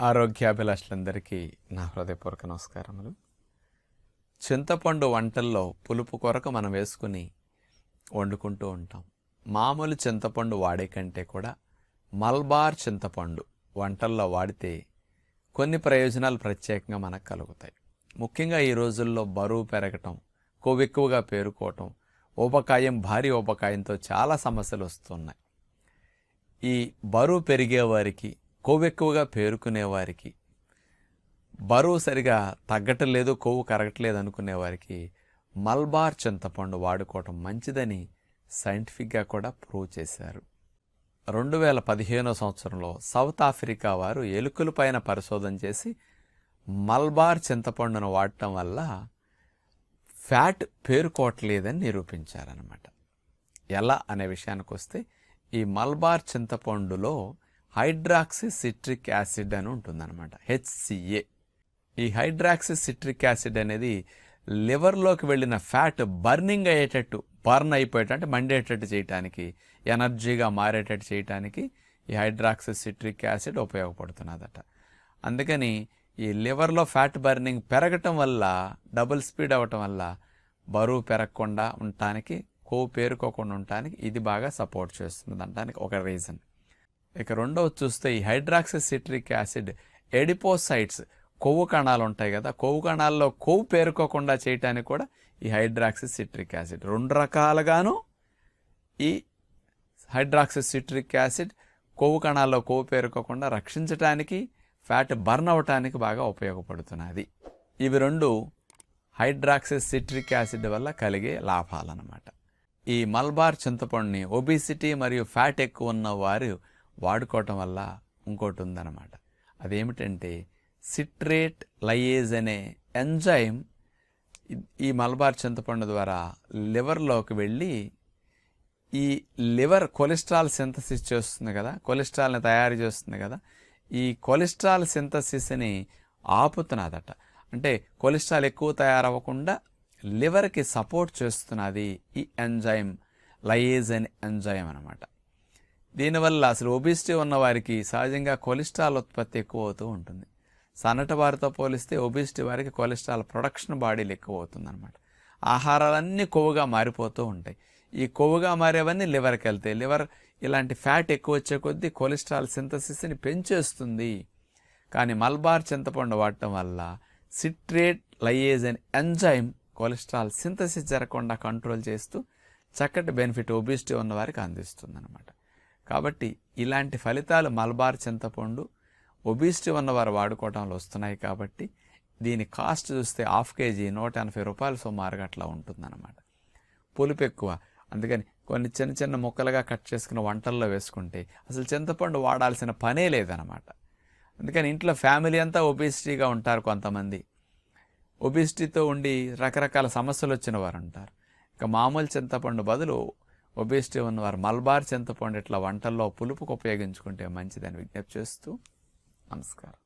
ఆరోగ్యాభిలాషులందరికీ నా హృదయపూర్వక నమస్కారములు. చింతపండు వంటల్లో పులుపు కొరకు మనం వేసుకుని వండుకుంటూ ఉంటాం. మామూలు చింతపండు వాడే కంటే కూడా మల్బార్ చింతపండు వంటల్లో వాడితే కొన్ని ప్రయోజనాలు ప్రత్యేకంగా మనకు కలుగుతాయి. ముఖ్యంగా ఈ రోజుల్లో బరువు పెరగటం కొవ్వు ఎక్కువగా పేరుకోవటం ఊబకాయం భారీ ఉపకాయంతో చాలా సమస్యలు వస్తున్నాయి. ఈ బరువు పెరిగే వారికి కొవ్వు ఎక్కువగా బరువు సరిగా తగ్గటం లేదు కొవ్వు కరగట్లేదు అనుకునే వారికి మల్బార్ చింతపండు వాడుకోవటం మంచిదని సైంటిఫిక్గా కూడా ప్రూవ్ చేశారు. రెండు వేల పదిహేనో సంవత్సరంలో సౌత్ ఆఫ్రికా వారు ఎలుకల పైన పరిశోధన చేసి మల్బార్ చింతపండును వాడటం వల్ల ఫ్యాట్ పేరుకోవట్లేదని నిరూపించారనమాట ఎలా అనే విషయానికి వస్తే ఈ మల్బార్ చింతపండులో హైడ్రాక్సీ సిట్రిక్ యాసిడ్ అని ఉంటుందన్నమాట. హెచ్సిఏ ఈ హైడ్రాక్సీ సిట్రిక్ యాసిడ్ అనేది లివర్లోకి వెళ్ళిన ఫ్యాట్ బర్నింగ్ అయ్యేటట్టు బర్న్ అయిపోయేటట్టు అంటే మండేటట్టు చేయటానికి ఎనర్జీగా మారేటట్టు చేయటానికి ఈ హైడ్రాక్సీ సిట్రిక్ యాసిడ్ ఉపయోగపడుతున్నదట. అందుకని ఈ లివర్లో ఫ్యాట్ బర్నింగ్ పెరగటం వల్ల డబుల్ స్పీడ్ అవ్వటం వల్ల బరువు పెరగకుండా ఉండటానికి కొవ్వు పేరుకోకుండా ఉండటానికి ఇది బాగా సపోర్ట్ చేస్తుంది అనడానికి ఒక రీజన్. ఇక రెండవది చూస్తే ఈ హైడ్రాక్సిసిట్రిక్ యాసిడ్ ఎడిపోసైట్స్ కొవ్వు కణాలు ఉంటాయి కదా కొవ్వు కణాల్లో కొవ్వు పేరుకోకుండా చేయటానికి కూడా ఈ హైడ్రాక్సిసిట్రిక్ యాసిడ్ రెండు రకాలుగాను ఈ హైడ్రాక్సిసిట్రిక్ యాసిడ్ కొవ్వు కణాల్లో కొవ్వు పేరుకోకుండా రక్షించటానికి ఫ్యాట్ బర్న్ అవటానికి బాగా ఉపయోగపడుతున్నది. ఇవి రెండు హైడ్రాక్సిసిట్రిక్ యాసిడ్ వల్ల కలిగే లాభాలన్నమాట. ఈ మల్బార్ చింతపండుని ఒబిసిటీ మరియు ఫ్యాట్ ఎక్కువ ఉన్న వారు వాడుకోవటం వల్ల ఇంకోటి ఉందన్నమాట అదేమిటంటే సిట్రేట్ లయేజ్ అనే ఎంజైమ్ ఈ మలబార్ చింతపండు ద్వారా లివర్లోకి వెళ్ళి ఈ లివర్ కొలెస్ట్రాల్ సింథసిస్ చేస్తుంది కదా కొలెస్ట్రాల్ని తయారు చేస్తుంది కదా ఈ కొలెస్ట్రాల్ సింథసిస్ని ఆపుతున్నదట. అంటే కొలెస్ట్రాల్ ఎక్కువ తయారవ్వకుండా లివర్కి సపోర్ట్ చేస్తున్నది ఈ ఎంజైమ్ లయేజ్ అనే ఎంజైమ్ అనమాట దీనివల్ల అసలు ఒబిసిటీ ఉన్నవారికి సహజంగా కొలెస్ట్రాల్ ఉత్పత్తి ఎక్కువ అవుతూ ఉంటుంది. సన్నటి వారితో పోలిస్తే ఒబిసిటీ వారికి కొలెస్ట్రాల్ ప్రొడక్షన్ బాడీలు ఎక్కువ అవుతుంది అనమాట ఆహారాలన్నీ కొవ్వుగా మారిపోతూ ఉంటాయి. ఈ కొవ్వుగా మారేవన్నీ లివర్కి వెళ్తాయి. లివర్ ఇలాంటి ఫ్యాట్ ఎక్కువ వచ్చే కొద్దీ కొలెస్ట్రాల్ సింథసిస్ని పెంచేస్తుంది. కానీ మల్బార్ చింతపండు వాడటం వల్ల citrate lyase and enzyme cholesterol synthesis జరగకుండా కంట్రోల్ చేస్తూ చక్కటి బెనిఫిట్ ఒబిసిటీ ఉన్నవారికి అందిస్తుంది అనమాట కాబట్టి ఇలాంటి ఫలితాలు మల్బార్ చింతపండు ఒబిసిటీ ఉన్నవారు వాడుకోవడంలో వస్తున్నాయి కాబట్టి దీని కాస్ట్ చూస్తే హాఫ్ కేజీ నూట ఎనభై రూపాయలు సుమారుగా అట్లా ఉంటుందన్నమాట. పులుపు ఎక్కువ. అందుకని కొన్ని చిన్న చిన్న ముక్కలుగా కట్ చేసుకుని వంటల్లో వేసుకుంటే అసలు చింతపండు వాడాల్సిన పనే లేదనమాట అందుకని ఇంట్లో ఫ్యామిలీ అంతా ఒబిసిటీగా ఉంటారు కొంతమంది. ఒబిసిటీతో ఉండి రకరకాల సమస్యలు వచ్చిన వారు ఉంటారు. ఇక మామూలు చింతపండు బదులు ఒబేసిటీ ఉన్నవారు మల్బార్ చింతపండు ఇట్లా వంటల్లో పులుపుకు ఉపయోగించుకుంటే మంచిదని విజ్ఞప్తి చేస్తూ నమస్కారం.